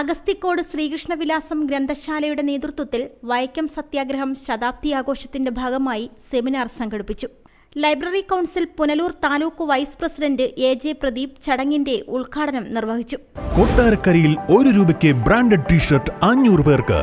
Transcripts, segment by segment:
അഗസ്തിക്കോട് ശ്രീകൃഷ്ണവിലാസം ഗ്രന്ഥശാലയുടെ നേതൃത്വത്തിൽ വൈക്കം സത്യാഗ്രഹം ശതാബ്ദി ആഘോഷത്തിന്റെ ഭാഗമായി സെമിനാർ സംഘടിപ്പിച്ചു. Library council Punalur taluk vice president A J Pradeep ചടങ്ങിന്റെ ഉദ്ഘാടനം നിർവഹിച്ചു. കൊട്ടാരക്കരയിൽ ഒരു രൂപയ്ക്ക് ബ്രാൻഡഡ് ടീഷർട്ട് അഞ്ഞൂറ് പേർക്ക്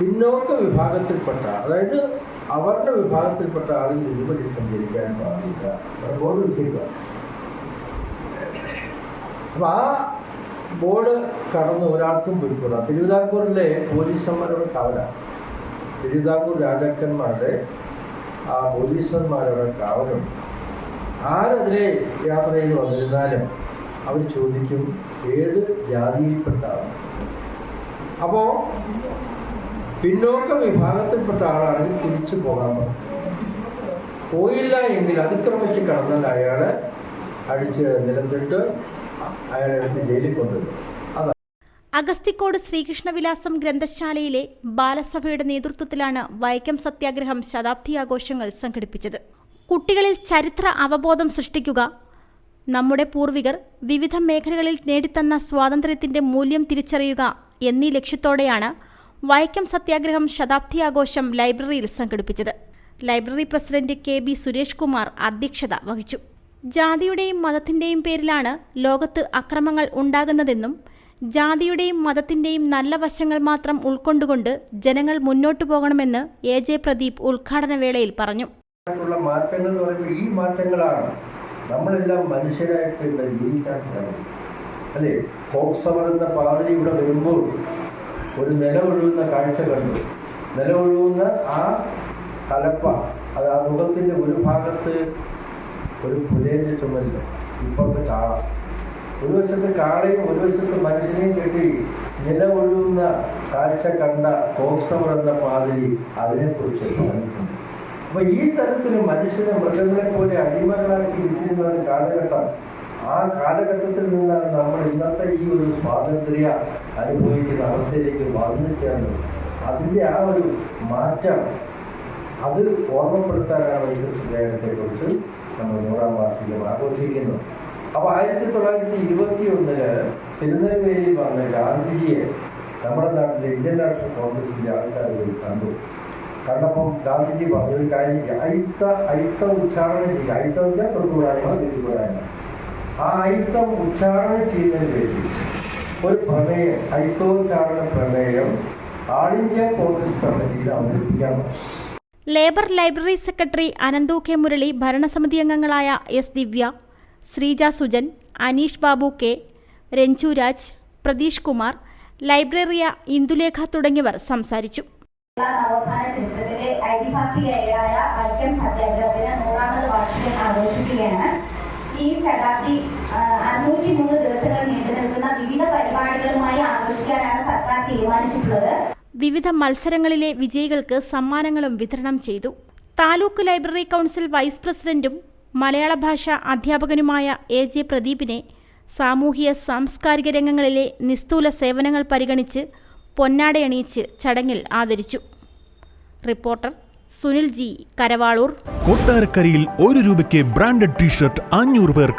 പിന്നോക്ക വിഭാഗത്തിൽപ്പെട്ട അതായത് അവരുടെ വിഭാഗത്തിൽപ്പെട്ട ആളുകൾ ഇതുവഴി സഞ്ചരിക്കാൻ പാടില്ല. ബോർഡ് വെച്ചേക്കുക അപ്പൊ ആ ബോർഡ് കടന്ന് ഒരാൾക്കും പിടിക്കൂടാ. തിരുവിതാംകൂറിലെ പോലീസന്മാരുടെ കാവലാണ് തിരുവിതാംകൂർ രാജാക്കന്മാരുടെ ആ പോലീസന്മാരുടെ കാവലും. ആരതിലെ യാത്ര ചെയ്ത് വന്നിരുന്നാലും അവർ ചോദിക്കും ഏത് ജാതിയിൽപ്പെട്ട അപ്പോ അപ്പോൾ പിന്നോക്ക വിഭാഗത്തിൽപ്പെട്ട ആളാണെങ്കിൽ തിരിച്ചു പോകാൻ പറ്റും. പോയില്ല എങ്കിൽ അതിക്രമിച്ച് കടന്നാൽ അയാളെ അടിച്ച് നിലനിട്ട് അയാളെ എടുത്ത് ജയിലിൽ കൊണ്ടുവരും. അഗസ്തിക്കോട് ശ്രീകൃഷ്ണവിലാസം ഗ്രന്ഥശാലയിലെ ബാലസഭയുടെ നേതൃത്വത്തിലാണ് വൈക്കം സത്യാഗ്രഹം ശതാബ്ദി ആഘോഷങ്ങൾ സംഘടിപ്പിച്ചത്. കുട്ടികളിൽ ചരിത്ര അവബോധം സൃഷ്ടിക്കുക നമ്മുടെ പൂർവികർ വിവിധ മേഖലകളിൽ നേടിത്തന്ന സ്വാതന്ത്ര്യത്തിന്റെ മൂല്യം തിരിച്ചറിയുക എന്നീ ലക്ഷ്യത്തോടെയാണ് വൈക്കം സത്യാഗ്രഹം ശതാബ്ദി ആഘോഷം ലൈബ്രറിയിൽ സംഘടിപ്പിച്ചത്. Library president K B Suresh Kumar അധ്യക്ഷത വഹിച്ചു. ജാതിയുടെയും മതത്തിന്റെയും പേരിലാണ് ലോകത്ത് അക്രമങ്ങൾ ഉണ്ടാകുന്നതെന്നും ജാതിയുടെയും മതത്തിന്റെയും നല്ല വശങ്ങൾ മാത്രം ഉൾക്കൊണ്ടുകൊണ്ട് ജനങ്ങൾ മുന്നോട്ടു പോകണമെന്ന് എ ജെ പ്രദീപ് ഉദ്ഘാടന വേളയിൽ പറഞ്ഞു. മാറ്റങ്ങൾ ഈ മാറ്റങ്ങളാണ് നമ്മളെല്ലാം മനുഷ്യരായിട്ട് ജീവിക്കാൻ അല്ലേ? എന്ന പാതിരി ഇവിടെ വരുമ്പോൾ ഒരു നില ഒഴുകുന്ന കാഴ്ച കണ്ടു. നില ഒഴുകുന്ന ആ കലപ്പ അത് ആ മുഖത്തിന്റെ ഒരു ഭാഗത്ത് ഒരു പുലേന്റെ ചുമലിൽ ഇപ്പുറത്ത് കാള. ഒരു വശത്ത് കാളയും ഒരു വശത്ത് മനുഷ്യനെയും കെട്ടി നില ഒഴുകുന്ന കാഴ്ച കണ്ട ഫോക്സവർ എന്ന പാതിരി അതിനെക്കുറിച്ച് പറഞ്ഞിട്ടുണ്ട്. അപ്പൊ ഈ തരത്തിൽ മനുഷ്യനെ മൃഗങ്ങളെ പോലെ അടിമകളാക്കി ഒരു കാലഘട്ടം ആ കാലഘട്ടത്തിൽ നിന്നാണ് നമ്മൾ ഇന്നത്തെ ഈ ഒരു സ്വാതന്ത്ര്യ അനുഭവിക്കുന്ന അവസ്ഥയിലേക്ക് വന്നു ചേർന്നത്. അതിന്റെ ആ ഒരു മാറ്റം അത് ഓർമ്മപ്പെടുത്താനാണ് ഈ സ്നേഹത്തെ കുറിച്ച് നമ്മൾ നൂറാം വാർഷികം ആഘോഷിക്കുന്നത് അപ്പൊ ആയിരത്തി തൊള്ളായിരത്തി ഇരുപത്തി ഒന്നിൽ തിരുനെൽവേലിയിൽ വന്ന ഗാന്ധിജിയെ നമ്മുടെ നാട്ടിലെ ഇന്ത്യൻ നാഷണൽ കോൺഗ്രസിന്റെ ആൾക്കാർ പോയി കണ്ടു. കണ്ടപ്പം ഗാന്ധിജി പറഞ്ഞു ഒരു കാര്യം അയിത്ത അയിത്തം ഉച്ചാരണം ചെയ്യുക. അയിത്ത വെച്ചാൽ തൊട്ടുകൂടായ്മ തിരികൂടായ്മ ആ അയിത്തം ഉച്ചാരണം ചെയ്യുന്നതിന് വേണ്ടി. ഒരു പ്രമേയം അയിത്തോച്ചാരണ പ്രമേയം ആൾ ഇന്ത്യ കോൺഗ്രസ് കമ്മിറ്റിയിൽ അവതരിപ്പിക്കാം. Labour library secretary Ananthu K Murali ഭരണസമിതി അംഗങ്ങളായ എസ് ദിവ്യ ശ്രീജ സുജൻ അനീഷ് ബാബു കെ രഞ്ജു രാജ് പ്രതീഷ് കുമാർ ലൈബ്രറിയ ഇന്ദുലേഖ തുടങ്ങിയവർ സംസാരിച്ചു. നവോത്ഥാന ചരിത്രത്തിലെ ഐതിഹാസികയായ വൈക്കം സത്യാഗ്രഹത്തിന് നൂറാമത് വാർഷികം ആഘോഷിക്കുകയാണ്. ഈ ശതാബ്ദി അറുന്നൂറ്റി മൂന്ന് ദിവസങ്ങൾ നീണ്ടു നിൽക്കുന്ന വിവിധ പരിപാടികളുമായി ആഘോഷിക്കാനാണ് സർക്കാർ തീരുമാനിച്ചിട്ടുള്ളത്. വിവിധ മത്സരങ്ങളിലെ വിജയികൾക്ക് സമ്മാനങ്ങളും വിതരണം ചെയ്തു. താലൂക്ക് ലൈബ്രറി കൗൺസിൽ വൈസ് പ്രസിഡന്റും മലയാള ഭാഷ അധ്യാപകനുമായ എ ജെ പ്രദീപിനെ സാമൂഹിക സാംസ്കാരിക രംഗങ്ങളിലെ നിസ്തൂല സേവനങ്ങൾ പരിഗണിച്ച് പൊന്നാടയണിയിച്ച് ചടങ്ങിൽ ആദരിച്ചു. Reporter Sunil G Karavalur. കൊട്ടാരക്കരയിൽ ഒരു രൂപയ്ക്ക് ബ്രാൻഡഡ് ടീഷർട്ട് അഞ്ഞൂറ് പേർക്ക്.